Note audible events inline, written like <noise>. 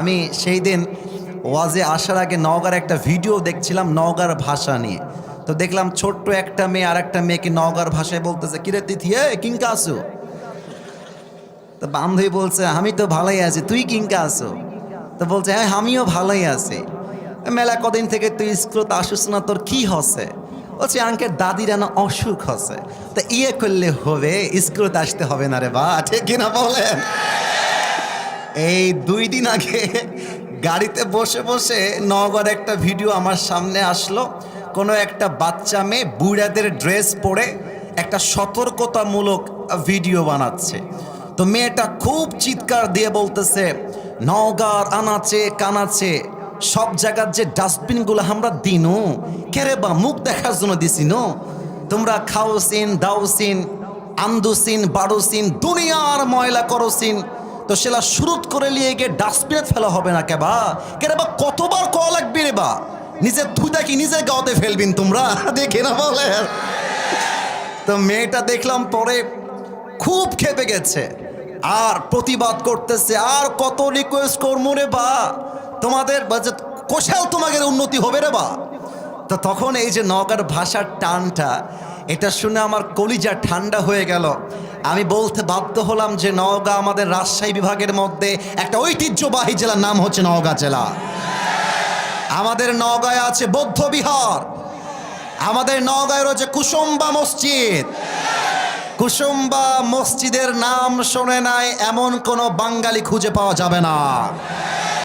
আমি সেই দিন ওয়াজে আসার আগে নওগাঁর একটা ভিডিও দেখছিলাম নওগাঁর ভাষা নিয়ে। তো দেখলাম ছোট্ট একটা মেয়ে আর একটা মেয়েকে নওগাঁর ভাষায় বলতেছে কিরে তিথি? এ কিংকা আসো তো বান্ধবী বলছে, আমি তো ভালোই আছি, তুই কিংকা আসো তো বলছে হ্যাঁ আমিও ভালোই আছি। মেলা কদিন থেকে তুই স্কুল আসিস না, তোর কি হসে? বলছি আঙ্কের দাদিরা না অসুখ হসে। তা ইয়ে করলে হবে, স্কুলত আসতে হবে না রে বা, ঠিক কিনা বলেন? এই দুই দিন আগে গাড়িতে বসে বসে নগর একটা ভিডিও আমার সামনে আসলো। কোনো একটা বাচ্চা মেয়ে বুড়াদের ড্রেস পরে একটা সতর্কতামূলক ভিডিও বানাচ্ছে। তো মেয়েটা খুব চিৎকার দিয়ে বলতেছে, নওগাঁর আনাচে, কানাচে, সব জায়গার যে ডাস্টবিনগুলো আমরা দিনু কেরে বা মুখ দেখার জন্য দিছি নো? তোমরা খাওসিন, দাওসিন, আন্দুসিন, বারোসিন, দুনিয়ার ময়লা করসিন তো সেলা শুরুত করে নিয়ে গিয়ে ডাস্টবিনে ফেলা হবে না কেবা? কেরে বা কতবার ক লাগবে রে বা? নিজের থুইটা কি নিজের গাওতে ফেলবিন তোমরা? <laughs> দেখে না বলে। তো মেয়েটা দেখলাম পরে খুব খেপে গেছে। আর প্রতিবাদ করতেছে, আর কত রিকোয়েস্ট করব রে বা? তোমাদের কোষাও তোমাদের উন্নতি হবে রে বা? তো তখন এই যে নগার ভাষার টানটা এটা শুনে আমার কলিজা ঠান্ডা হয়ে গেল। আমি বলতে বাধ্য হলাম যে নওগাঁ আমাদের রাজশাহী বিভাগের মধ্যে একটা ঐতিহ্যবাহী জেলার নাম হচ্ছে নওগাঁ জেলা। আমাদের নওগাঁয় আছে বৌদ্ধ বিহার। আমাদের নওগাঁয় রয়েছে কুসুম্বা মসজিদ। কুসুম্বা মসজিদের নাম শোনে নাই, এমন কোনো বাঙালি খুঁজে পাওয়া যাবে না।